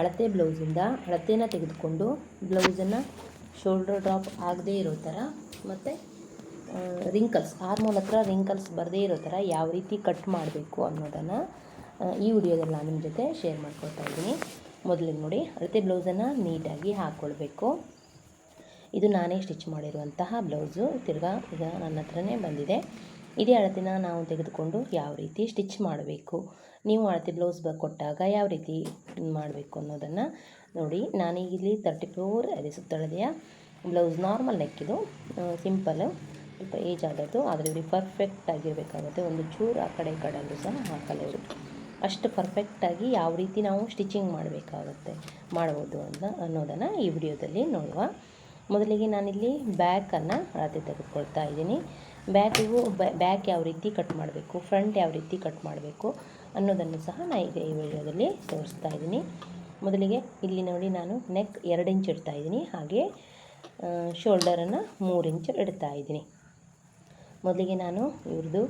ಅಳತೆ ಬ್ಲೌಸಿಂದ ಅಳತೆನ ತೆಗೆದುಕೊಂಡು ಬ್ಲೌಸನ್ನು shoulder drop ಆಗದೇ ಇರೋ ಥರ ಮತ್ತು ರಿಂಕಲ್ಸ್ ಆರ್ಮೋಲ್ ಹತ್ರ ರಿಂಕಲ್ಸ್ ಬರದೇ ಇರೋ ಥರ ಯಾವ ರೀತಿ ಕಟ್ ಮಾಡಬೇಕು ಅನ್ನೋದನ್ನು ಈ ವಿಡಿಯೋದಲ್ಲಿ ನಾನು ನಿಮ್ಮ ಜೊತೆ ಶೇರ್ ಮಾಡ್ಕೊಳ್ತಾ ಇದ್ದೀನಿ. ಮೊದಲಿಗೆ ನೋಡಿ, ಅಳತೆ ಬ್ಲೌಸನ್ನು ನೀಟಾಗಿ ಹಾಕ್ಕೊಳ್ಬೇಕು ಇದು ನಾನೇ ಸ್ಟಿಚ್ ಮಾಡಿರುವಂತಹ ಬ್ಲೌಸು. ತಿರ್ಗಾ ಈಗ ನನ್ನ ಹತ್ರನೇ ಬಂದಿದೆ. ಇದೇ ಅಳತೆನ ನಾವು ತೆಗೆದುಕೊಂಡು ಯಾವ ರೀತಿ ಸ್ಟಿಚ್ ಮಾಡಬೇಕು. ನೀವು ಅಳತೆ ಬ್ಲೌಸ್ ಬ ಕೊಟ್ಟಾಗ ಯಾವ ರೀತಿ ಮಾಡಬೇಕು ಅನ್ನೋದನ್ನು ನೋಡಿ. ನಾನೀಗ ಇಲ್ಲಿ ತರ್ಟಿ ಫೋರ್ ಅದೇ ಸುತ್ತಳದೆಯ ಬ್ಲೌಸ್ ನಾರ್ಮಲ್ ನೆಕ್ಕಿದು ಸಿಂಪಲ್ಲು ಸ್ವಲ್ಪ ಏಜ್ ಆದದ್ದು. ಆದರೆ ಇವ್ರಿಗೆ ಪರ್ಫೆಕ್ಟ್ ಆಗಿರಬೇಕಾಗುತ್ತೆ. ಒಂದು ಚೂರು ಆ ಕಡೆ ಈ ಕಡೆ ಅಲ್ಲೂ ಸಹ ಹಾಕಲ್ಲ ಇವರು. ಅಷ್ಟು ಪರ್ಫೆಕ್ಟಾಗಿ ಯಾವ ರೀತಿ ನಾವು ಸ್ಟಿಚಿಂಗ್ ಮಾಡಬೇಕಾಗುತ್ತೆ, ಮಾಡ್ಬೋದು ಅಂತ ಅನ್ನೋದನ್ನು ಈ ವಿಡಿಯೋದಲ್ಲಿ ನೋಡುವ. ಮೊದಲಿಗೆ ನಾನಿಲ್ಲಿ ಬ್ಯಾಕನ್ನು ಅಳತೆ ತೆಗೆದುಕೊಳ್ತಾ ಇದ್ದೀನಿ. ಬ್ಯಾಕಿಗೂ ಬ್ಯಾಕ್ ಯಾವ ರೀತಿ ಕಟ್ ಮಾಡಬೇಕು, ಫ್ರಂಟ್ ಯಾವ ರೀತಿ ಕಟ್ ಮಾಡಬೇಕು ಅನ್ನೋದನ್ನು ಸಹ ನಾನು ಈಗ ಈ ವಿಡಿಯೋದಲ್ಲಿ ತೋರಿಸ್ತಾ ಇದ್ದೀನಿ. ಮೊದಲಿಗೆ ಇಲ್ಲಿ ನೋಡಿ ನಾನು ನೆಕ್ ಎರಡು ಇಂಚ್ ಇಡ್ತಾ ಇದ್ದೀನಿ, ಹಾಗೆ ಶೋಲ್ಡರನ್ನು ಮೂರು ಇಂಚ್ ಇಡ್ತಾ ಇದ್ದೀನಿ. ಮೊದಲಿಗೆ ನಾನು ಇವ್ರದ್ದು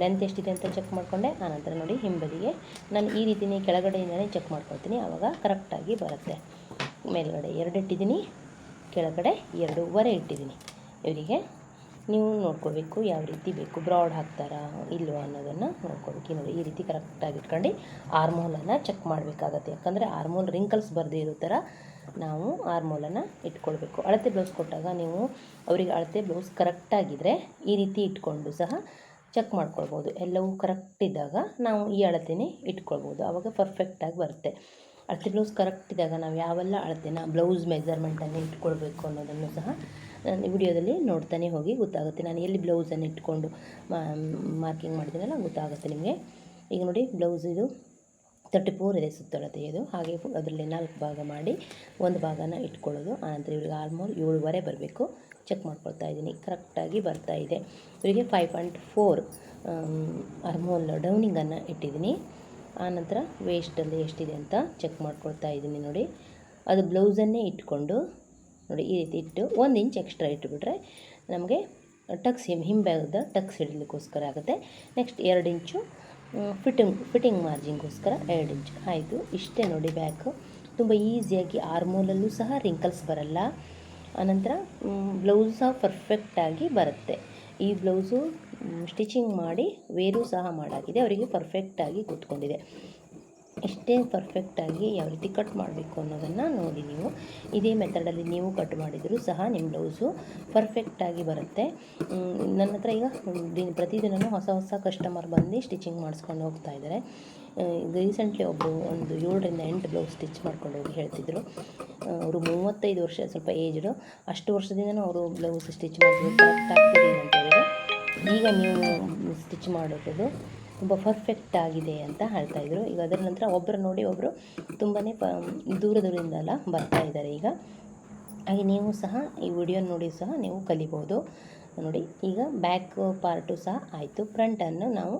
ಲೆಂತ್ ಎಷ್ಟಿದೆ ಅಂತ ಚೆಕ್ ಮಾಡಿಕೊಂಡೆ ಆನಂತರ ನೋಡಿ ಹಿಂಬದಿಗೆ. ನಾನು ಈ ರೀತಿನೇ ಕೆಳಗಡೆಯಿಂದಲೇ ಚೆಕ್ ಮಾಡ್ಕೊಳ್ತೀನಿ, ಆವಾಗ ಕರೆಕ್ಟಾಗಿ ಬರುತ್ತೆ. ಮೇಲ್ಗಡೆ ಎರಡು ಇಟ್ಟಿದ್ದೀನಿ, ಕೆಳಗಡೆ ಎರಡೂವರೆ ಇಟ್ಟಿದ್ದೀನಿ. ಇವರಿಗೆ ನೀವು ನೋಡ್ಕೋಬೇಕು, ಯಾವ ರೀತಿ ಬೇಕು ಬ್ರಾಡ್ ಹಾಕ್ತಾರಾ, ಇಲ್ವಾ ಅನ್ನೋದನ್ನು ನೋಡ್ಕೊಳ್ಬೇಕು ಈ ನೋಡಿ, ಈ ರೀತಿ ಕರೆಕ್ಟಾಗಿ ಇಟ್ಕೊಂಡು ಆರ್ಮೋಲನ್ನು ಚೆಕ್ ಮಾಡಬೇಕಾಗತ್ತೆ. ಯಾಕಂದರೆ ಆರ್ಮೋಲ್ ರಿಂಕಲ್ಸ್ ಬರದೇ ಇರೋ ಥರ ನಾವು ಆರ್ಮೋಲನ್ನು ಇಟ್ಕೊಳ್ಬೇಕು. ಅಳತೆ ಬ್ಲೌಸ್ ಕೊಟ್ಟಾಗ ನೀವು ಅವರಿಗೆ ಅಳತೆ ಬ್ಲೌಸ್ ಕರೆಕ್ಟಾಗಿದ್ದರೆ ಈ ರೀತಿ ಇಟ್ಕೊಂಡು ಸಹ ಚೆಕ್ ಮಾಡ್ಕೊಳ್ಬೋದು. ಎಲ್ಲವೂ ಕರೆಕ್ಟ್ ಇದ್ದಾಗ ನಾವು ಈ ಅಳತೆನೇ ಇಟ್ಕೊಳ್ಬೋದು. ಆವಾಗ ಪರ್ಫೆಕ್ಟಾಗಿ ಬರುತ್ತೆ. ಅಳತೆ ಬ್ಲೌಸ್ ಕರೆಕ್ಟ್ ಇದ್ದಾಗ ನಾವು ಯಾವೆಲ್ಲ ಅಳತೆನ ಬ್ಲೌಸ್ ಮೆಜರ್ಮೆಂಟನ್ನು ಇಟ್ಕೊಳ್ಬೇಕು ಅನ್ನೋದನ್ನು ಸಹ ವಿಡಿಯೋದಲ್ಲಿ ನೋಡ್ತಾನೆ ಹೋಗಿ ಗೊತ್ತಾಗುತ್ತೆ. ನಾನು ಎಲ್ಲಿ ಬ್ಲೌಸನ್ನು ಇಟ್ಕೊಂಡು ಮಾರ್ಕಿಂಗ್ ಮಾಡಿದ್ದೀನಲ್ಲ ಗೊತ್ತಾಗುತ್ತೆ ನಿಮಗೆ. ಈಗ ನೋಡಿ, ಬ್ಲೌಸ್ ಇದು ತರ್ಟಿ ಫೋರ್ ಇದೆ ಸುತ್ತಳತೆ ಇದು. ಹಾಗೆ ಅದರಲ್ಲಿ ನಾಲ್ಕು ಭಾಗ ಮಾಡಿ ಒಂದು ಭಾಗನ ಇಟ್ಕೊಳ್ಳೋದು. ಆನಂತರ ಇವ್ರಿಗೆ ಆಲ್ಮೋಸ್ಟ್ ಏಳುವರೆ ಬರಬೇಕು. ಚೆಕ್ ಮಾಡ್ಕೊಳ್ತಾ ಇದ್ದೀನಿ. ಕರೆಕ್ಟಾಗಿ ಬರ್ತಾ ಇದೆ. ಇವರಿಗೆ ಫೈವ್ ಪಾಯಿಂಟ್ ಫೋರ್ ಅರ್ಮೋಲ್ ಡೌನಿಂಗನ್ನು ಇಟ್ಟಿದ್ದೀನಿ. ಆನಂತರ ವೇಸ್ಟಲ್ಲಿ ಎಷ್ಟಿದೆ ಅಂತ ಚೆಕ್ ಮಾಡ್ಕೊಳ್ತಾ ಇದ್ದೀನಿ ನೋಡಿ. ಅದು ಬ್ಲೌಸನ್ನೇ ಇಟ್ಕೊಂಡು ನೋಡಿ ಈ ರೀತಿ ಇಟ್ಟು ಒಂದು ಇಂಚ್ ಎಕ್ಸ್ಟ್ರಾ ಇಟ್ಬಿಟ್ರೆ ನಮಗೆ ಟಕ್ಸ್ ಹಿಮ್ ಹಿಂಭಾಗದ ಟಕ್ಸ್ ಹಿಡಲಿಕ್ಕೋಸ್ಕರ ಆಗುತ್ತೆ. ನೆಕ್ಸ್ಟ್ ಎರಡು ಇಂಚು ಫಿಟ್ಟಿಂಗ್ ಫಿಟ್ಟಿಂಗ್ ಮಾರ್ಜಿನ್ಗೋಸ್ಕರ ಎರಡು ಇಂಚು. ಆಯಿತು. ಇಷ್ಟೇ ನೋಡಿ ಬ್ಯಾಕು ತುಂಬ ಈಸಿಯಾಗಿ ಆರ್ಮೋಲಲ್ಲೂ ಸಹ ರಿಂಕಲ್ಸ್ ಬರಲ್ಲ. ಆನಂತರ ಬ್ಲೌಸ್ ಸಹ ಪರ್ಫೆಕ್ಟಾಗಿ ಬರುತ್ತೆ. ಈ ಬ್ಲೌಸು ಸ್ಟಿಚಿಂಗ್ ಮಾಡಿ ವೇರು ಸಹ ಮಾಡಾಗಿದೆ. ಅವರಿಗೆ ಪರ್ಫೆಕ್ಟಾಗಿ ಕೂತ್ಕೊಂಡಿದೆ. ಇಷ್ಟೇ ಪರ್ಫೆಕ್ಟಾಗಿ ಯಾವ ರೀತಿ ಕಟ್ ಮಾಡಬೇಕು ಅನ್ನೋದನ್ನು ನೋಡಿ ನೀವು. ಇದೇ ಮೆಥಡಲ್ಲಿ ನೀವು ಕಟ್ ಮಾಡಿದರೂ ಸಹ ನಿಮ್ಮ ಬ್ಲೌಸು ಪರ್ಫೆಕ್ಟಾಗಿ ಬರುತ್ತೆ. ನನ್ನ ಹತ್ರ ಈಗ ದಿನ ಪ್ರತಿದಿನವೂ ಹೊಸ ಹೊಸ ಕಸ್ಟಮರ್ ಬಂದು ಸ್ಟಿಚಿಂಗ್ ಮಾಡಿಸ್ಕೊಂಡು ಹೋಗ್ತಾ ಇದ್ದಾರೆ. ರೀಸೆಂಟ್ಲಿ ಒಬ್ಬರು ಒಂದು ಏಳರಿಂದ ಎಂಟು ಬ್ಲೌಸ್ ಸ್ಟಿಚ್ ಮಾಡ್ಕೊಂಡು ಹೋಗಿ ಹೇಳ್ತಿದ್ರು. ಅವರು ಮೂವತ್ತೈದು ವರ್ಷ, ಸ್ವಲ್ಪ ಏಜ್ಡು ಅಷ್ಟು ವರ್ಷದಿಂದನೂ ಅವರು ಬ್ಲೌಸ್ ಸ್ಟಿಚ್ ಮಾಡಿದ್ರು ಕರೆಕ್ಟ್ ಅಂತ ಹೇಳಿದ್ರು ಈಗ ನೀವು ಸ್ಟಿಚ್ ಮಾಡೋದು ತುಂಬ ಪರ್ಫೆಕ್ಟ್ ಆಗಿದೆ ಅಂತ ಹೇಳ್ತಾ ಇದ್ರು. ಈಗ ಅದರ ನಂತರ ಒಬ್ಬರು ನೋಡಿ ಒಬ್ಬರು ತುಂಬಾ ಪ ದೂರ ದೂರದಿಂದ ಎಲ್ಲ ಬರ್ತಾ ಇದ್ದಾರೆ ಈಗ. ಹಾಗೆ ನೀವು ಸಹ ಈ ವಿಡಿಯೋ ನೋಡಿ ಸಹ ನೀವು ಕಲಿಬೋದು. ನೋಡಿ ಈಗ ಬ್ಯಾಕ್ ಪಾರ್ಟು ಸಹ ಆಯಿತು. ಫ್ರಂಟನ್ನು ನಾವು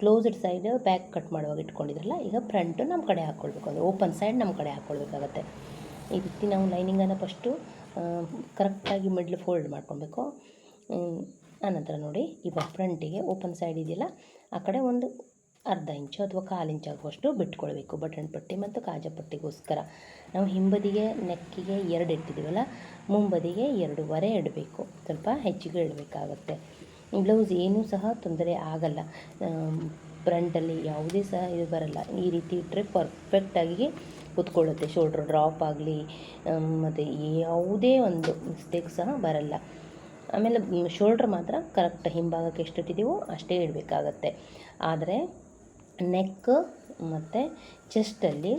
ಕ್ಲೋಸ್ಡ್ ಸೈಡ್ ಬ್ಯಾಕ್ ಕಟ್ ಮಾಡುವಾಗ ಇಟ್ಕೊಂಡಿದ್ರಲ್ಲ ಈಗ ಫ್ರಂಟು ನಮ್ಮ ಕಡೆ ಹಾಕ್ಕೊಳ್ಬೇಕು ಅಂದರೆ ಓಪನ್ ಸೈಡ್ ನಮ್ಮ ಕಡೆ ಹಾಕ್ಕೊಳ್ಬೇಕಾಗತ್ತೆ ಈ ರೀತಿ ನಾವು ಲೈನಿಂಗನ್ನು ಫಸ್ಟು ಕರೆಕ್ಟಾಗಿ ಮಿಡ್ಲ್ ಫೋಲ್ಡ್ ಮಾಡ್ಕೊಳ್ಬೇಕು. ಹ್ಮ್, ಆನಂತರ ನೋಡಿ ಇವಾಗ ಫ್ರಂಟಿಗೆ ಓಪನ್ ಸೈಡ್ ಇದೆಯಲ್ಲ, ಆ ಕಡೆ ಒಂದು ಅರ್ಧ ಇಂಚು ಅಥವಾ ಕಾಲು ಇಂಚು ಆಗುವಷ್ಟು ಬಿಟ್ಕೊಳ್ಬೇಕು. ಬಟನ್ ಪಟ್ಟಿ ಮತ್ತು ಕಾಜ ಪಟ್ಟಿಗೋಸ್ಕರ. ನಾವು ಹಿಂಬದಿಗೆ ನೆಕ್ಕಿಗೆ ಎರಡು ಇಟ್ಟಿದ್ದೀವಲ್ಲ, ಮುಂಬದಿಗೆ ಎರಡೂವರೆ ಇಡಬೇಕು. ಸ್ವಲ್ಪ ಹೆಚ್ಚಿಗೆ ಇಡಬೇಕಾಗತ್ತೆ. ಬ್ಲೌಸ್ ಏನೂ ಸಹ ತೊಂದರೆ ಆಗಲ್ಲ. ಫ್ರಂಟಲ್ಲಿ ಯಾವುದೇ ಸಹ ಇದು ಬರಲ್ಲ. ಈ ರೀತಿ ಇಟ್ಟರೆ ಪರ್ಫೆಕ್ಟಾಗಿ ಕೂತ್ಕೊಳ್ಳುತ್ತೆ. ಶೋಲ್ಡ್ರ್ ಡ್ರಾಪ್ ಆಗಲಿ ಮತ್ತು ಯಾವುದೇ ಒಂದು ಮಿಸ್ಟೇಕ್ ಸಹ ಬರಲ್ಲ. ಆಮೇಲೆ ಶೋಲ್ಡ್ರ್ ಮಾತ್ರ ಕರೆಕ್ಟ್ ಹಿಂಭಾಗಕ್ಕೆ ಎಷ್ಟು ಇಟ್ಟಿದ್ದೀವೋ ಅಷ್ಟೇ ಇಡಬೇಕಾಗತ್ತೆ. ಆದರೆ ನೆಕ್ ಮತ್ತು ಚೆಸ್ಟಲ್ಲಿ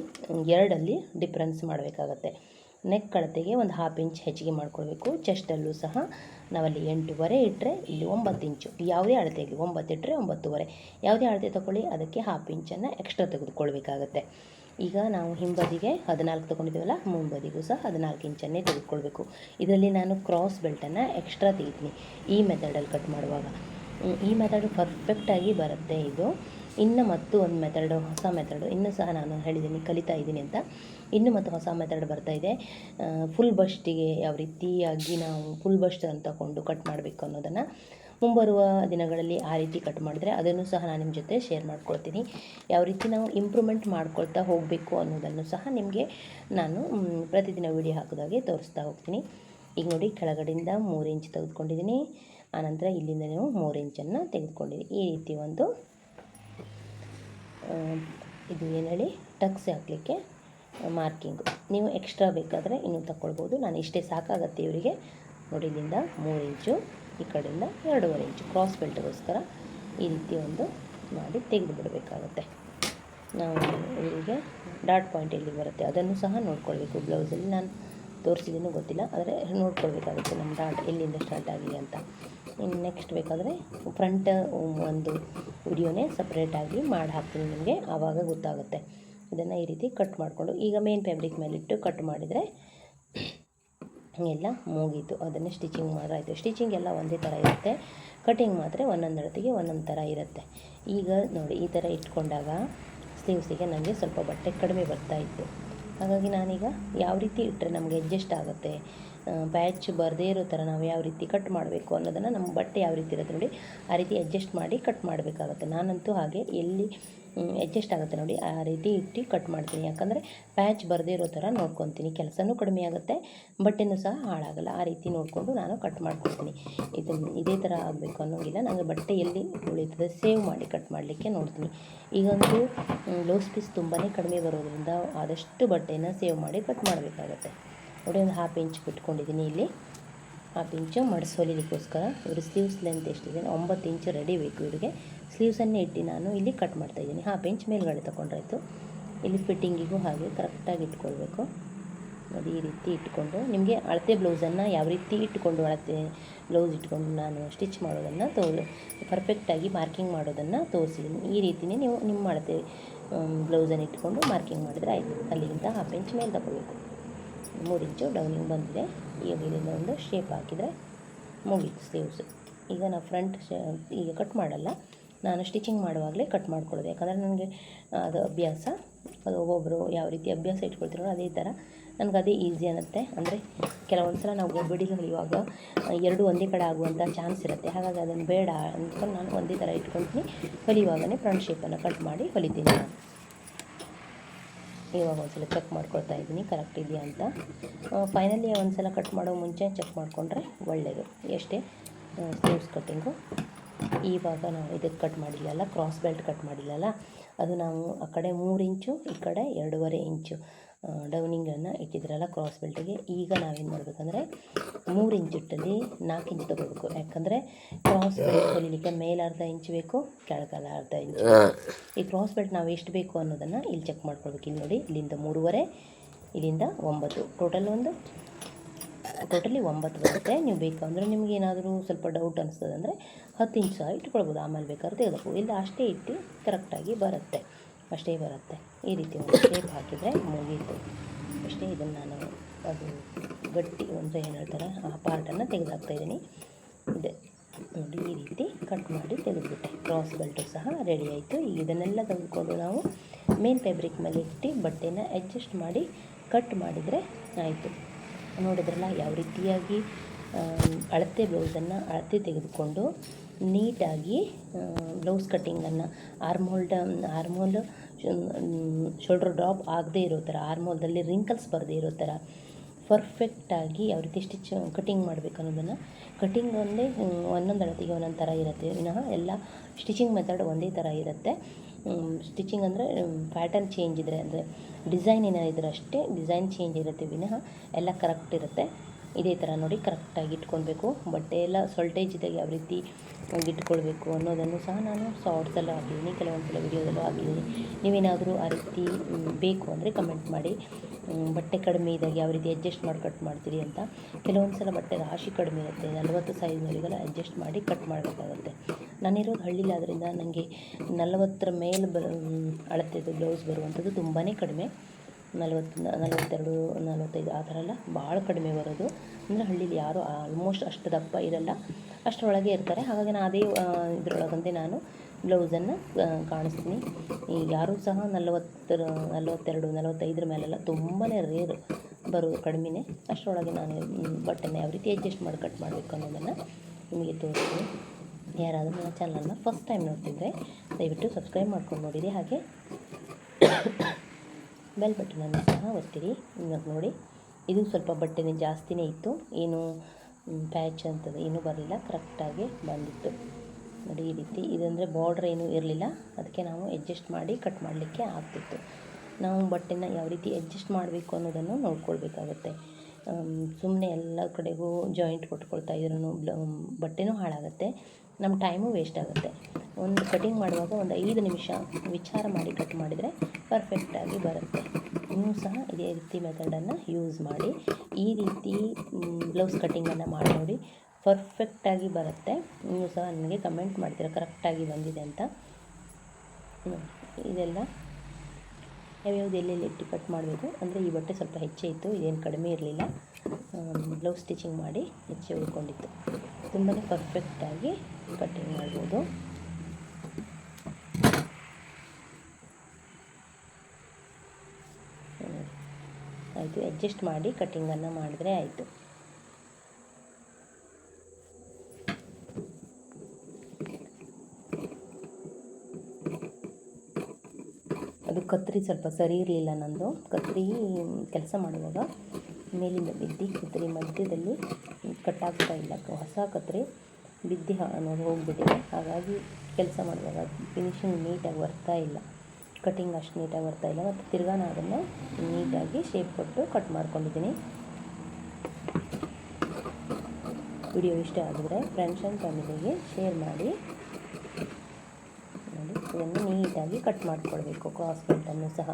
ಎರಡಲ್ಲಿ ಡಿಫ್ರೆನ್ಸ್ ಮಾಡಬೇಕಾಗತ್ತೆ. ನೆಕ್ ಕಳತೆಗೆ ಒಂದು ಹಾಫ್ ಇಂಚ್ ಹೆಚ್ಚಿಗೆ ಮಾಡ್ಕೊಳ್ಬೇಕು. ಚೆಸ್ಟಲ್ಲೂ ಸಹ ನಾವಲ್ಲಿ ಎಂಟೂವರೆ ಇಟ್ಟರೆ ಇಲ್ಲಿ ಒಂಬತ್ತು ಇಂಚು ಯಾವುದೇ ಅಳತೆ ಇರಲಿ ಒಂಬತ್ತು ಇಟ್ಟರೆ ಒಂಬತ್ತುವರೆ. ಯಾವುದೇ ಅಳತೆ ತೊಗೊಳ್ಳಿ, ಅದಕ್ಕೆ ಹಾಫ್ ಇಂಚನ್ನು ಎಕ್ಸ್ಟ್ರಾ ತೆಗೆದುಕೊಳ್ಬೇಕಾಗತ್ತೆ. ಈಗ ನಾವು ಹಿಂಬದಿಗೆ ಹದಿನಾಲ್ಕು ತೊಗೊಂಡಿದ್ದೀವಲ್ಲ, ಮುಂಬದಿಗೂ ಸಹ ಹದಿನಾಲ್ಕು ಇಂಚನ್ನೇ ತೆಗೆದುಕೊಳ್ಬೇಕು. ಇದರಲ್ಲಿ ನಾನು ಕ್ರಾಸ್ ಬೆಲ್ಟನ್ನು ಎಕ್ಸ್ಟ್ರಾ ತೆಗಿತೀನಿ ಈ ಮೆಥಡಲ್ಲಿ ಕಟ್ ಮಾಡುವಾಗ. ಈ ಮೆಥಡ್ ಪರ್ಫೆಕ್ಟಾಗಿ ಬರುತ್ತೆ ಇದು. ಇನ್ನು ಮತ್ತು ಒಂದು ಮೆಥಡು ಹೊಸ ಮೆಥಡು ಇನ್ನೂ ಸಹ ನಾನು ಹೇಳಿದ್ದೀನಿ, ಕಲಿತಾ ಇದ್ದೀನಿ ಅಂತ. ಇನ್ನು ಮತ್ತು ಹೊಸ ಮೆಥಡ್ ಬರ್ತಾ ಇದೆ. ಫುಲ್ ಬಸ್ಟಿಗೆ ಯಾವ ರೀತಿಯಾಗಿ ನಾವು ಫುಲ್ ಬಸ್ಟ್ ಅಂತ ತಗೊಂಡು ಕಟ್ ಮಾಡಬೇಕು ಅನ್ನೋದನ್ನು ಮುಂಬರುವ ದಿನಗಳಲ್ಲಿ ಆ ರೀತಿ ಕಟ್ ಮಾಡಿದ್ರೆ ಅದನ್ನು ಸಹ ನಾನು ನಿಮ್ಮ ಜೊತೆ ಶೇರ್ ಮಾಡ್ಕೊಳ್ತೀನಿ. ಯಾವ ರೀತಿ ನಾವು ಇಂಪ್ರೂವ್ಮೆಂಟ್ ಮಾಡ್ಕೊಳ್ತಾ ಹೋಗಬೇಕು ಅನ್ನೋದನ್ನು ಸಹ ನಿಮಗೆ ನಾನು ಪ್ರತಿದಿನ ವಿಡಿಯೋ ಹಾಕಿದಾಗೆ ತೋರಿಸ್ತಾ ಹೋಗ್ತೀನಿ. ಈಗ ನೋಡಿ, ಕೆಳಗಡೆಯಿಂದ ಮೂರು ಇಂಚ್ ತೆಗೆದುಕೊಂಡಿದ್ದೀನಿ. ಆನಂತರ ಇಲ್ಲಿಂದ ನೀವು ಮೂರು ಇಂಚನ್ನು ತೆಗೆದುಕೊಂಡಿದ್ದೀನಿ ಈ ರೀತಿ ಒಂದು ಇದು ಏನು ಹೇಳಿ, ಟಕ್ಸ್ ಹಾಕಲಿಕ್ಕೆ ಮಾರ್ಕಿಂಗು. ನೀವು ಎಕ್ಸ್ಟ್ರಾ ಬೇಕಾದರೆ ಇನ್ನೂ ತಗೊಳ್ಬೋದು ನಾನು ಇಷ್ಟೇ ಸಾಕಾಗತ್ತೆ ಇವರಿಗೆ. ನೋಡಿ, ಇಲ್ಲಿಂದ ಮೂರು ಇಂಚು, ಈ ಕಡೆಯಿಂದ ಎರಡೂವರೆ ಇಂಚು. ಕ್ರಾಸ್ ಬೆಲ್ಟ್ಗೋಸ್ಕರ ಈ ರೀತಿ ಒಂದು ಮಾಡಿ ತೆಗೆದು ಬಿಡಬೇಕಾಗುತ್ತೆ ನಾವು ಇವರಿಗೆ ಡಾಟ್ ಪಾಯಿಂಟ್ ಎಲ್ಲಿ ಬರುತ್ತೆ ಅದನ್ನು ಸಹ ನೋಡ್ಕೊಳ್ಬೇಕು. ಬ್ಲೌಸಲ್ಲಿ ನಾನು ತೋರಿಸಿದ್ದೀನಿ ಗೊತ್ತಿಲ್ಲ, ಆದರೆ ನೋಡ್ಕೊಳ್ಬೇಕಾಗುತ್ತೆ ನಮ್ಮ ಡಾಟ್ ಎಲ್ಲಿಂದ ಸ್ಟಾರ್ಟ್ ಆಗಿದೆ ಅಂತ. ಇನ್ನು ನೆಕ್ಸ್ಟ್ ಬೇಕಾದರೆ ಫ್ರಂಟ್ ಒಂದು ವಿಡಿಯೋನೇ ಸಪ್ರೇಟಾಗಿ ಮಾಡಿ ಹಾಕ್ತೀನಿ ನಿಮಗೆ, ಆವಾಗ ಗೊತ್ತಾಗುತ್ತೆ. ಇದನ್ನು ಈ ರೀತಿ ಕಟ್ ಮಾಡಿಕೊಂಡು, ಈಗ ಮೇನ್ ಫ್ಯಾಬ್ರಿಕ್ ಮೇಲಿಟ್ಟು ಕಟ್ ಮಾಡಿದರೆ ಎಲ್ಲ ಮುಗೀತು. ಅದನ್ನೇ ಸ್ಟಿಚಿಂಗ್ ಮಾಡಾಯಿತು. ಸ್ಟಿಚಿಂಗ್ ಎಲ್ಲ ಒಂದೇ ಥರ ಇರುತ್ತೆ. ಕಟಿಂಗ್ ಮಾತ್ರ ಒಂದೊಂದು ಅಳತೆಗೆ ಒಂದೊಂದು ಥರ ಇರುತ್ತೆ. ಈಗ ನೋಡಿ, ಈ ಥರ ಇಟ್ಕೊಂಡಾಗ ಸ್ಲೀವ್ಸಿಗೆ ನನಗೆ ಸ್ವಲ್ಪ ಬಟ್ಟೆ ಕಡಿಮೆ ಬರ್ತಾ ಇತ್ತು. ಹಾಗಾಗಿ ನಾನೀಗ ಯಾವ ರೀತಿ ಇಟ್ಟರೆ ನಮಗೆ ಅಡ್ಜಸ್ಟ್ ಆಗುತ್ತೆ ಬ್ಯಾಚ್ ಬರದೇ ಇರೋ ಥರ ನಾವು ಯಾವ ರೀತಿ ಕಟ್ ಮಾಡಬೇಕು ಅನ್ನೋದನ್ನು ನಮ್ಮ ಬಟ್ಟೆ ಯಾವ ರೀತಿ ಇರುತ್ತೆ ನೋಡಿ, ಆ ರೀತಿ ಅಡ್ಜಸ್ಟ್ ಮಾಡಿ ಕಟ್ ಮಾಡಬೇಕಾಗುತ್ತೆ. ನಾನಂತೂ ಹಾಗೆ ಎಲ್ಲಿ ಅಡ್ಜಸ್ಟ್ ಆಗುತ್ತೆ ನೋಡಿ. ಆ ರೀತಿ ಇಟ್ಟು ಕಟ್ ಮಾಡ್ತೀನಿ. ಯಾಕಂದರೆ ಪ್ಯಾಚ್ ಬರದೇ ಇರೋ ಥರ ನೋಡ್ಕೊತೀನಿ. ಕೆಲಸನೂ ಕಡಿಮೆ ಆಗುತ್ತೆ, ಬಟ್ಟೆನೂ ಸಹ ಹಾಳಾಗಲ್ಲ. ಆ ರೀತಿ ನೋಡಿಕೊಂಡು ನಾನು ಕಟ್ ಮಾಡ್ಕೊಳ್ತೀನಿ ಇದು ಇದೇ ಥರ ಆಗಬೇಕು ಅನ್ನೋಂಗಿಲ್ಲ. ನನಗೆ ಬಟ್ಟೆ ಎಲ್ಲಿ ಉಳಿತದೆ ಸೇವ್ ಮಾಡಿ ಕಟ್ ಮಾಡಲಿಕ್ಕೆ ನೋಡ್ತೀನಿ. ಈಗಂತೂ ಲೋಸ್ ಪೀಸ್ ತುಂಬಾ ಕಡಿಮೆ ಬರೋದ್ರಿಂದ ಆದಷ್ಟು ಬಟ್ಟೆನ ಸೇವ್ ಮಾಡಿ ಕಟ್ ಮಾಡಬೇಕಾಗತ್ತೆ. ನೋಡಿ, ಒಂದು ಹಾಫ್ ಇಂಚ್ ಬಿಟ್ಕೊಂಡಿದ್ದೀನಿ ಇಲ್ಲಿ. ಹಾಫ್ ಇಂಚು ಮಡಿಸೋಲಿದಕ್ಕೋಸ್ಕರ ಇವರು ಸ್ಲೀವ್ಸ್ ಲೆಂತ್ ಎಷ್ಟಿದೆ? ಒಂಬತ್ತು ಇಂಚು ರೆಡಿ ಬೇಕು ಇವರಿಗೆ. ಸ್ಲೀವ್ಸನ್ನೇ ಇಟ್ಟು ನಾನು ಇಲ್ಲಿ ಕಟ್ ಮಾಡ್ತಾಯಿದ್ದೀನಿ ಹಾಫ್ ಇಂಚ್ ಮೇಲ್ಗಡೆ ತೊಗೊಂಡ್ರಾಯ್ತು. ಇಲ್ಲಿ ಫಿಟ್ಟಿಂಗಿಗೂ ಹಾಗೆ ಕರೆಕ್ಟಾಗಿ ಇಟ್ಕೊಳ್ಬೇಕು. ನೋಡಿ, ಈ ರೀತಿ ಇಟ್ಕೊಂಡು ನಿಮಗೆ ಅಳತೆ ಬ್ಲೌಸನ್ನು ಯಾವ ರೀತಿ ಇಟ್ಕೊಂಡು ಅಳತೆ ಬ್ಲೌಸ್ ಇಟ್ಕೊಂಡು ನಾನು ಸ್ಟಿಚ್ ಮಾಡೋದನ್ನು ತೋ ಪರ್ಫೆಕ್ಟಾಗಿ ಮಾರ್ಕಿಂಗ್ ಮಾಡೋದನ್ನು ತೋರಿಸಿದ್ದೀನಿ. ಈ ರೀತಿಯೇ ನೀವು ನಿಮ್ಮ ಅಳತೆ ಬ್ಲೌಸನ್ನು ಇಟ್ಕೊಂಡು ಮಾರ್ಕಿಂಗ್ ಮಾಡಿದರೆ ಆಯಿತು. ಅಲ್ಲಿಗಿಂತ ಹಾಫ್ ಇಂಚ್ ಮೇಲೆ ತಗೋಬೇಕು. ಮೂರು ಇಂಚು ಡೌನಿಂಗ್ ಬಂದಿದೆ. ಈಗ ಇಲ್ಲಿಂದ ಒಂದು ಶೇಪ್ ಹಾಕಿದರೆ ಮುಗೀತು ಸ್ಲೀವ್ಸ್ ಈಗ ನಾವು ಫ್ರಂಟ್ ಈಗ ಕಟ್ ಮಾಡಲ್ಲ. ನಾನು ಸ್ಟಿಚಿಂಗ್ ಮಾಡುವಾಗಲೇ ಕಟ್ ಮಾಡ್ಕೊಳ್ಳೋದು. ಯಾಕಂದರೆ ನನಗೆ ಅದು ಅಭ್ಯಾಸ. ಅದು ಒಬ್ಬೊಬ್ಬರು ಯಾವ ರೀತಿ ಅಭ್ಯಾಸ ಇಟ್ಕೊಳ್ತಿರೋ ಅದೇ ಥರ ನನಗೆ ಅದೇ ಈಸಿ ಅನ್ನತ್ತೆ. ಅಂದರೆ ಕೆಲವೊಂದು ಸಲ ನಾವು ಗಡ್ಬಡಿ ಹೊಲಿಯುವಾಗ ಎರಡು ಒಂದೇ ಕಡೆ ಆಗುವಂಥ ಚಾನ್ಸ್ ಇರುತ್ತೆ. ಹಾಗಾಗಿ ಅದನ್ನು ಬೇಡ ಅಂದ್ಕೊಂಡು ನಾನು ಒಂದೇ ಥರ ಇಟ್ಕೊಳ್ತೀನಿ. ಹೊಲಿಯುವಾಗಲೇ ಫ್ರಂಟ್ ಶೇಪನ್ನು ಕಟ್ ಮಾಡಿ ಹೊಲಿತೀನಿ ನಾನು. ಇವಾಗ ಒಂದ್ಸಲ ಚೆಕ್ ಮಾಡ್ಕೊಳ್ತಾ ಇದ್ದೀನಿ. ಕರೆಕ್ಟ್ ಇದೆಯಾ ಅಂತ. ಫೈನಲಿ ಒಂದ್ಸಲ ಕಟ್ ಮಾಡೋ ಮುಂಚೆ ಚೆಕ್ ಮಾಡಿಕೊಂಡ್ರೆ ಒಳ್ಳೆಯದು ಎಷ್ಟೇ ಸ್ಲೀವ್ಸ್ ಕಟ್ಟಿಂಗು ಇವಾಗ ನಾವು ಇದಕ್ಕೆ ಕಟ್ ಮಾಡಿಲ್ಲಲ್ಲ ಕ್ರಾಸ್ ಬೆಲ್ಟ್ ಕಟ್ ಮಾಡಿಲ್ಲಲ್ಲ ಅದು ನಾವು ಆ ಕಡೆ ಮೂರು ಇಂಚು ಈ ಕಡೆ ಎರಡೂವರೆ ಇಂಚು ಡೌನಿಂಗನ್ನು ಇಟ್ಟಿದ್ರಲ್ಲ ಕ್ರಾಸ್ ಬೆಲ್ಟಿಗೆ ಈಗ ನಾವೇನು ಮಾಡಬೇಕಂದ್ರೆ ಮೂರು ಇಂಚು ಇಟ್ಟಲ್ಲಿ ನಾಲ್ಕು ಇಂಚು ತೊಗೋಬೇಕು. ಯಾಕಂದರೆ ಕ್ರಾಸ್ ಬೆಲ್ಟ್ ಹೊಲಿಲಿಕ್ಕೆ ಮೇಲೆ ಅರ್ಧ ಇಂಚು ಬೇಕು ಕೆಳಗಲ್ಲ ಅರ್ಧ ಇಂಚು ಈ ಕ್ರಾಸ್ ಬೆಲ್ಟ್ ನಾವು ಎಷ್ಟು ಬೇಕು ಅನ್ನೋದನ್ನು ಇಲ್ಲಿ ಚೆಕ್ ಮಾಡ್ಕೊಳ್ಬೇಕು. ಇಲ್ಲಿ ನೋಡಿ ಇಲ್ಲಿಂದ ಮೂರುವರೆ ಇಲ್ಲಿಂದ ಒಂಬತ್ತು. ಟೋಟಲ್ ಒಂದು ಟೋಟಲಿ ಒಂಬತ್ತು ಬರುತ್ತೆ. ನೀವು ಬೇಕಂದರೆ ನಿಮ್ಗೆ ಏನಾದರೂ ಸ್ವಲ್ಪ ಡೌಟ್ ಅನಿಸ್ತದೆ ಅಂದರೆ ಹತ್ತು ಇಂಚು ಸಹ ಇಟ್ಕೊಳ್ಬೋದು. ಆಮೇಲೆ ಬೇಕಾದ್ರೆ ತೆಗೆದುಕೋ ಇಲ್ಲ, ಅಷ್ಟೇ ಇಟ್ಟು ಕರೆಕ್ಟಾಗಿ ಬರುತ್ತೆ. ಅಷ್ಟೇ ಬರುತ್ತೆ. ಈ ರೀತಿ ಒಂದು ಶೇಪ್ ಹಾಕಿದರೆ ಮುಗೀತು. ಅಷ್ಟೇ ಇದನ್ನು ನಾನು ಅದು ಗಟ್ಟಿ ಒಂದು ಏನು ಹೇಳ್ತಾರೆ, ಆ ಪಾರ್ಟನ್ನು ತೆಗೆದುಹಾಕ್ತಾಯಿದ್ದೀನಿ ಇದೆ. ನೋಡಿ, ಈ ರೀತಿ ಕಟ್ ಮಾಡಿ ತೆಗೆದುಬಿಟ್ಟೆ. ಕ್ರಾಸ್ ಬೆಲ್ಟು ಸಹ ರೆಡಿ ಆಯಿತು. ಈಗ ಇದನ್ನೆಲ್ಲ ತೆಗೆದುಕೊಂಡು ನಾವು ಮೇನ್ ಫ್ಯಾಬ್ರಿಕ್ ಮೇಲೆ ಇಟ್ಟು ಬಟ್ಟೆನ ಅಡ್ಜಸ್ಟ್ ಮಾಡಿ ಕಟ್ ಮಾಡಿದರೆ ಆಯಿತು. ನೋಡಿದ್ರಲ್ಲ, ಯಾವ ರೀತಿಯಾಗಿ ಅಳತೆ ಬ್ಲೌಸನ್ನು ಅಳತೆ ತೆಗೆದುಕೊಂಡು ನೀಟಾಗಿ ಬ್ಲೌಸ್ ಕಟ್ಟಿಂಗನ್ನು ಆರ್ಮೋಲ್ಡ್, ಆರ್ಮೋಲ್ ಶೋಲ್ಡ್ರ್ ಡ್ರಾಪ್ ಆಗದೇ ಇರೋ ಥರ, ಆರ್ಮೋಲ್ದಲ್ಲಿ ರಿಂಕಲ್ಸ್ ಬರದೇ ಇರೋ ಥರ ಪರ್ಫೆಕ್ಟಾಗಿ ಯಾವ ರೀತಿ ಸ್ಟಿಚ್ ಕಟಿಂಗ್ ಮಾಡಬೇಕು ಅನ್ನೋದನ್ನು. ಕಟಿಂಗ್ ಒಂದೇ ಒಂದೊಂದು ಅಳತೆಗೆ ಒಂದೊಂದು ಥರ ಇರುತ್ತೆ. ವಿನಃ ಎಲ್ಲ ಸ್ಟಿಚಿಂಗ್ ಮೆಥಡ್ ಒಂದೇ ಥರ ಇರುತ್ತೆ. ಸ್ಟಿಚಿಂಗ್ ಅಂದರೆ ಪ್ಯಾಟರ್ನ್ ಚೇಂಜ್ ಇದ್ದರೆ ಅಂದರೆ ಡಿಸೈನ್ ಏನಾದರೂ ಅಷ್ಟೇ ಡಿಸೈನ್ ಚೇಂಜ್ ಇರುತ್ತೆ. ವಿನಃ ಎಲ್ಲ ಕರೆಕ್ಟ್ ಇರುತ್ತೆ. ಇದೇ ಥರ ನೋಡಿ ಕರೆಕ್ಟಾಗಿ ಇಟ್ಕೊಳ್ಬೇಕು. ಬಟ್ಟೆ ಎಲ್ಲ ಸೊಲ್ಟೇಜ್ ಇದ್ದಾಗ ಯಾವ ರೀತಿ ಇಟ್ಕೊಳ್ಬೇಕು ಅನ್ನೋದನ್ನು ಸಹ ನಾನು ಶಾರ್ಟ್ಸಲ್ಲೂ ಹಾಕಿದ್ದೀನಿ. ಕೆಲವೊಂದು ಸಲ ವೀಡಿಯೋದಲ್ಲೂ ಹಾಕಿದ್ದೀನಿ. ನೀವೇನಾದರೂ ಆ ರೀತಿ ಬೇಕು ಅಂದರೆ ಕಮೆಂಟ್ ಮಾಡಿ. ಬಟ್ಟೆ ಕಡಿಮೆ ಇದ್ದಾಗ ಯಾವ ರೀತಿ ಅಡ್ಜಸ್ಟ್ ಮಾಡಿ ಕಟ್ ಮಾಡ್ತೀರಿ ಅಂತ. ಕೆಲವೊಂದು ಸಲ ಬಟ್ಟೆ ರಾಶಿ ಕಡಿಮೆ ಇರುತ್ತೆ. ನಲವತ್ತು ಸೈಜ್ ಮೇಲೆಗೆಲ್ಲ ಅಡ್ಜಸ್ಟ್ ಮಾಡಿ ಕಟ್ ಮಾಡಬೇಕಾಗುತ್ತೆ. ನಾನಿರೋದು ಹಳ್ಳಿಲಿ ಆದ್ದರಿಂದ ನನಗೆ ನಲವತ್ತರ ಮೇಲೆ ಬ ಅಳತೆ ಅಳತೆದು ಬ್ಲೌಸ್ ಬರುವಂಥದ್ದು ತುಂಬಾ ಕಡಿಮೆ. ನಲವತ್ತು, ನಲವತ್ತೆರಡು, ನಲವತ್ತೈದು ಆ ಥರ ಎಲ್ಲ ಭಾಳ ಕಡಿಮೆ ಬರೋದು. ಅಂದರೆ ಹಳ್ಳೀಲಿ ಯಾರೂ ಆಲ್ಮೋಸ್ಟ್ ಅಷ್ಟು ದಪ್ಪ ಇರಲ್ಲ. ಅಷ್ಟರೊಳಗೆ ಇರ್ತಾರೆ. ಹಾಗಾಗಿ ನಾನು ಅದೇ ಇದರೊಳಗಂತೆ ನಾನು ಬ್ಲೌಸನ್ನು ಕಾಣಿಸ್ತೀನಿ. ಯಾರೂ ಸಹ ನಲವತ್ತರ, ನಲವತ್ತೆರಡು, ನಲವತ್ತೈದರ ಮೇಲೆಲ್ಲ ತುಂಬಾ ರೇರ್ ಬರೋದು ಕಡಿಮೆನೇ. ಅಷ್ಟರೊಳಗೆ ನಾನು ಬಟ್ಟೆನ ಯಾವ ರೀತಿ ಅಡ್ಜಸ್ಟ್ ಮಾಡಿ ಕಟ್ ಮಾಡಬೇಕು ಅನ್ನೋದನ್ನು ನಿಮಗೆ ತೋರಿಸ್ತೀನಿ. ಯಾರಾದರೂ ನನ್ನ ಚಾನಲನ್ನು ಫಸ್ಟ್ ಟೈಮ್ ನೋಡ್ತಿದ್ರೆ ದಯವಿಟ್ಟು ಸಬ್ಸ್ಕ್ರೈಬ್ ಮಾಡ್ಕೊಂಡು ನೋಡಿರಿ. ಹಾಗೆ ಬೆಲ್ ಬಟನನ್ನು ಸಹ ಒತ್ತಿರಿ. ಇವಾಗ ನೋಡಿ, ಇದು ಸ್ವಲ್ಪ ಬಟ್ಟೆನೇ ಜಾಸ್ತಿನೇ ಇತ್ತು. ಏನು ಪ್ಯಾಚ್ ಅಂತದ್ದು ಏನೂ ಬರಲಿಲ್ಲ ಕರೆಕ್ಟಾಗಿ ಬಂದಿತ್ತು. ನೋಡಿ, ಈ ರೀತಿ, ಇದಂದರೆ ಬಾರ್ಡ್ರ್ ಏನೂ ಇರಲಿಲ್ಲ. ಅದಕ್ಕೆ ನಾವು ಅಡ್ಜಸ್ಟ್ ಮಾಡಿ ಕಟ್ ಮಾಡಲಿಕ್ಕೆ ಆಗ್ತಿತ್ತು. ನಾವು ಬಟ್ಟೆನ ಯಾವ ರೀತಿ ಅಡ್ಜಸ್ಟ್ ಮಾಡಬೇಕು ಅನ್ನೋದನ್ನು ನೋಡ್ಕೊಳ್ಬೇಕಾಗತ್ತೆ. ಸುಮ್ಮನೆ ಎಲ್ಲ ಕಡೆಗೂ ಜಾಯಿಂಟ್ ಕೊಟ್ಕೊಳ್ತಾ ಇದ್ರೂ ಬಟ್ಟೆನೂ ಹಾಳಾಗುತ್ತೆ. ನಮ್ಮ ಟೈಮು ವೇಸ್ಟ್ ಆಗುತ್ತೆ. ಒಂದು ಕಟಿಂಗ್ ಮಾಡುವಾಗ ಒಂದು ಐದು ನಿಮಿಷ ವಿಚಾರ ಮಾಡಿ ಕಟ್ ಮಾಡಿದರೆ ಪರ್ಫೆಕ್ಟಾಗಿ ಬರುತ್ತೆ. ನೀವು ಸಹ ಇದೇ ರೀತಿ ಮೆಥಡನ್ನು ಯೂಸ್ ಮಾಡಿ, ಈ ರೀತಿ ಬ್ಲೌಸ್ ಕಟ್ಟಿಂಗನ್ನು ಮಾಡಿ ನೋಡಿ ಪರ್ಫೆಕ್ಟಾಗಿ ಬರುತ್ತೆ. ನೀವು ಸಹ ನನಗೆ ಕಮೆಂಟ್ ಮಾಡ್ತೀರಾ ಕರೆಕ್ಟಾಗಿ ಬಂದಿದೆ ಅಂತ? ಇದೆಲ್ಲ ಯಾವ್ಯಾವ್ದು ಎಲ್ಲೆಲ್ಲಿ ಇಟ್ಟು ಕಟ್ ಮಾಡಬೇಕು? ಅಂದರೆ ಈ ಬಟ್ಟೆ ಸ್ವಲ್ಪ ಹೆಚ್ಚೇ ಇತ್ತು, ಇದೇನು ಕಡಿಮೆ ಇರಲಿಲ್ಲ. ಬ್ಲೌಸ್ ಸ್ಟಿಚಿಂಗ್ ಮಾಡಿ ಹೆಚ್ಚೆ ಉಳ್ಕೊಂಡಿತ್ತು. ತುಂಬಾ ಪರ್ಫೆಕ್ಟಾಗಿ ಕಟ್ಟಿಂಗ್ ಮಾಡ್ಬೋದು. ಆಯಿತು ಅಡ್ಜಸ್ಟ್ ಮಾಡಿ ಕಟ್ಟಿಂಗನ್ನು ಮಾಡಿದ್ರೆ ಆಯಿತು. ಅದು ಕತ್ತರಿ ಸ್ವಲ್ಪ ಸರಿ ಇರಲಿಲ್ಲ ನಂದು. ಕತ್ರಿ ಕೆಲಸ ಮಾಡುವಾಗ ಮೇಲಿಂದ ಬಿದ್ದು ಕತ್ರಿ ಮಧ್ಯದಲ್ಲಿ ಕಟ್ಟಾಗ್ತಾ ಇಲ್ಲ. ಹೊಸ ಕತ್ರಿ ಬಿದ್ದು ಅನ್ನೋದು ಹೋಗಿಬಿಟ್ಟಿದೆ. ಹಾಗಾಗಿ ಕೆಲಸ ಮಾಡುವಾಗ ಫಿನಿಶಿಂಗ್ ನೀಟಾಗಿ ಬರ್ತಾ ಇಲ್ಲ. ಕಟಿಂಗ್ ಅಷ್ಟು ನೀಟಾಗಿ ಬರ್ತಾ ಇಲ್ಲ. ಮತ್ತು ತಿರ್ಗಾ ನಾನು ಅದನ್ನು ನೀಟಾಗಿ ಶೇಪ್ ಕೊಟ್ಟು ಕಟ್ ಮಾಡ್ಕೊಂಡಿದ್ದೀನಿ. ವಿಡಿಯೋ ಇಷ್ಟ ಆಗಿದ್ರೆ ಫ್ರೆಂಡ್ಸ್ ಆ್ಯಂಡ್ ಫ್ಯಾಮಿಲಿಗೆ ಶೇರ್ ಮಾಡಿ. ನೋಡಿ, ಇದನ್ನು ನೀಟಾಗಿ ಕಟ್ ಮಾಡಿಕೊಳ್ಬೇಕು ಕ್ರಾಸ್ ಬೆಲ್ಟನ್ನು ಸಹ.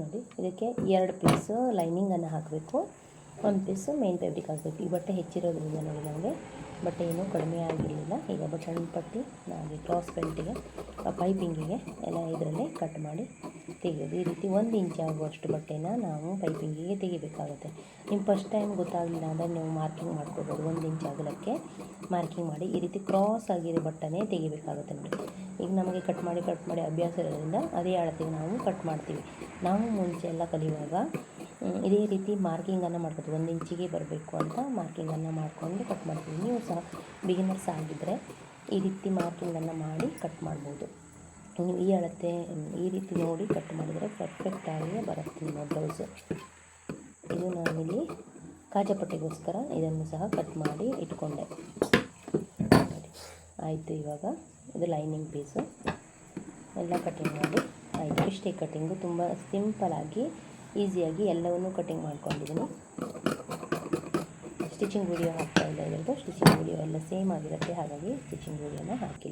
ನೋಡಿ, ಇದಕ್ಕೆ ಎರಡು ಪೀಸು ಲೈನಿಂಗನ್ನು ಹಾಕಬೇಕು. ಒಂದು ಪೀಸು ಮೇನ್ ಫ್ಯಾಬ್ರಿಕ್ ಹಾಕಬೇಕು. ಈ ಬಟ್ಟೆ ಹೆಚ್ಚಿರೋದ್ರಿಂದ ನೋಡಿ ನನಗೆ ಬಟ್ಟೆ ಏನೂ ಕಡಿಮೆ ಆಗಿರಲಿಲ್ಲ. ಈಗ ಬಟನ್ ಪಟ್ಟಿ ನಾವು ಕ್ರಾಸ್ ಬೆಲ್ಟಿಗೆ ಪೈಪಿಂಗಿಗೆ ಎಲ್ಲ ಇದರಲ್ಲೇ ಕಟ್ ಮಾಡಿ ತೆಗೆಯೋದು. ಈ ರೀತಿ ಒಂದು ಇಂಚ್ ಆಗುವಷ್ಟು ಬಟ್ಟೆನ ನಾವು ಪೈಪಿಂಗಿಗೆ ತೆಗಿಬೇಕಾಗುತ್ತೆ. ನಿಮ್ಮ ಫಸ್ಟ್ ಟೈಮ್ ಗೊತ್ತಾಗಲಿಲ್ಲ ಅಂದರೆ ನೀವು ಮಾರ್ಕಿಂಗ್ ಮಾಡ್ಕೋಬೋದು. ಒಂದು ಇಂಚ್ ಅಗಲಕ್ಕೆ ಮಾರ್ಕಿಂಗ್ ಮಾಡಿ ಈ ರೀತಿ ಕ್ರಾಸ್ ಆಗಿರೋ ಬಟ್ಟೆನೇ ತೆಗಿಬೇಕಾಗುತ್ತೆ ನೋಡಿ. ಈಗ ನಮಗೆ ಕಟ್ ಮಾಡಿ ಕಟ್ ಮಾಡಿ ಅಭ್ಯಾಸ ಇರೋದ್ರಿಂದ ಅದೇ ಅಳತೆಗೆ ನಾವು ಕಟ್ ಮಾಡ್ತೀವಿ. ನಾವು ಮುಂಚೆ ಎಲ್ಲ ಕಲಿಯುವಾಗ ಇದೇ ರೀತಿ ಮಾರ್ಕಿಂಗನ್ನು ಮಾಡ್ಬೋದು. ಒಂದು ಇಂಚಿಗೆ ಬರಬೇಕು ಅಂತ ಮಾರ್ಕಿಂಗನ್ನು ಮಾಡಿಕೊಂಡು ಕಟ್ ಮಾಡ್ತೀವಿ. ನೀವು ಸಹ ಬಿಗಿನರ್ಸ್ ಆಗಿದ್ದರೆ ಈ ರೀತಿ ಮಾರ್ಕಿಂಗನ್ನು ಮಾಡಿ ಕಟ್ ಮಾಡ್ಬೋದು. ನೀವು ಈ ಅಳತೆ, ಈ ರೀತಿ ನೋಡಿ ಕಟ್ ಮಾಡಿದರೆ ಪರ್ಫೆಕ್ಟಾಗಿ ಬರುತ್ತೆ ನಿಮ್ಮ ಬ್ಲೌಸು ಇದು ನಾನಿಲ್ಲಿ ಕಾಜಪಟ್ಟಿಗೋಸ್ಕರ ಇದನ್ನು ಸಹ ಕಟ್ ಮಾಡಿ ಇಟ್ಕೊಂಡೆ. ಆಯಿತು ಇವಾಗ ಇದು ಲೈನಿಂಗ್ ಪೀಸು ಎಲ್ಲ ಕಟಿಂಗ್ ಮಾಡಿ ಆಯಿತು. ಇಷ್ಟೇ ಕಟಿಂಗು ತುಂಬ ಸಿಂಪಲಾಗಿ ಈಸಿಯಾಗಿ ಎಲ್ಲವನ್ನು ಕಟಿಂಗ್ ಮಾಡ್ಕೊಂಡಿದ್ದೀನಿ. ಸ್ಟಿಚಿಂಗ್ ವಿಡಿಯೋ ಹಾಕ್ತಾ ಇಲ್ಲ ಇದರದ್ದು. ಸ್ಟಿಚಿಂಗ್ ವಿಡಿಯೋ ಎಲ್ಲ ಸೇಮ್ ಆಗಿರುತ್ತೆ. ಹಾಗಾಗಿ ಸ್ಟಿಚಿಂಗ್ ವಿಡಿಯೋನ ಹಾಕಿಲ್ಲ.